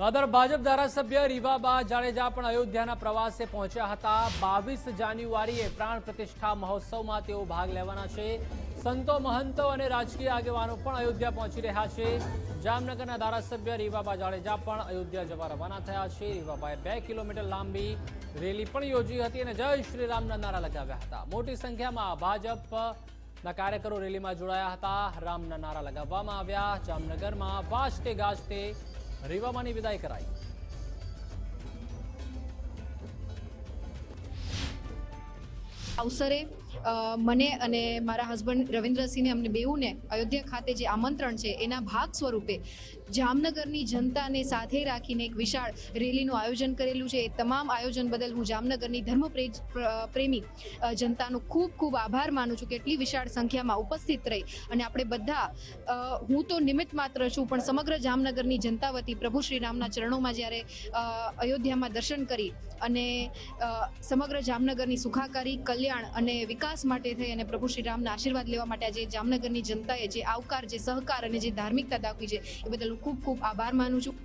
દાદર ભાજપ ધારાસભ્ય રીવાબા જાડેજા પણ અયોધ્યાના પ્રવાસે પહોંચ્યા હતા. બાવીસ જાન્યુઆરીએ પ્રાણ પ્રતિષ્ઠા મહોત્સવમાં તેઓ ભાગ લેવાના છે. સંતો મહંતો અને રાજકીય આગેવાનો પણ અયોધ્યા પહોંચી રહ્યા છે. જામનગરના ધારાસભ્ય રીવાબા જાડેજા પણ અયોધ્યા જવા રવાના થયા છે. રીવાબાએ બે કિલોમીટર લાંબી રેલી પણ યોજી હતી અને જય શ્રી રામના નારા લગાવ્યા હતા. મોટી સંખ્યામાં ભાજપના કાર્યકરો રેલીમાં જોડાયા હતા. રામના નારા લગાવવામાં આવ્યા. જામનગરમાં વાજતે ગાજતે રીવામાની વિદાય કરાઈ અવસરે અ, મને અને મારા હસબન્ડ રવિન્દ્રસિંહને અમને બેઉને અયોધ્યા ખાતે જે આમંત્રણ છે, એના ભાગ સ્વરૂપે જામનગરની જનતાને સાથે રાખીને એક વિશાળ રેલીનું આયોજન કરેલું છે. એ તમામ આયોજન બદલ હું જામનગરની ધર્મ પ્રેમી જનતાનો ખૂબ ખૂબ આભાર માનું છું કે એટલી વિશાળ સંખ્યામાં ઉપસ્થિત રહી. અને આપણે બધા હું તો નિમિત્ત માત્ર છું, પણ સમગ્ર જામનગરની જનતા વતી પ્રભુ શ્રી રામના ચરણોમાં જ્યારે અયોધ્યામાં દર્શન કરી અને સમગ્ર જામનગરની સુખાકારી, કલ્યાણ અને વિકાસ માટે થઈ અને પ્રભુ શ્રી રામના આશીર્વાદ લેવા માટે આજે જામનગરની જનતાએ જે આવકાર, જે સહકાર અને જે ધાર્મિકતા દાખવી છે, એ બદલ હું ખૂબ ખૂબ આભાર માનું છું.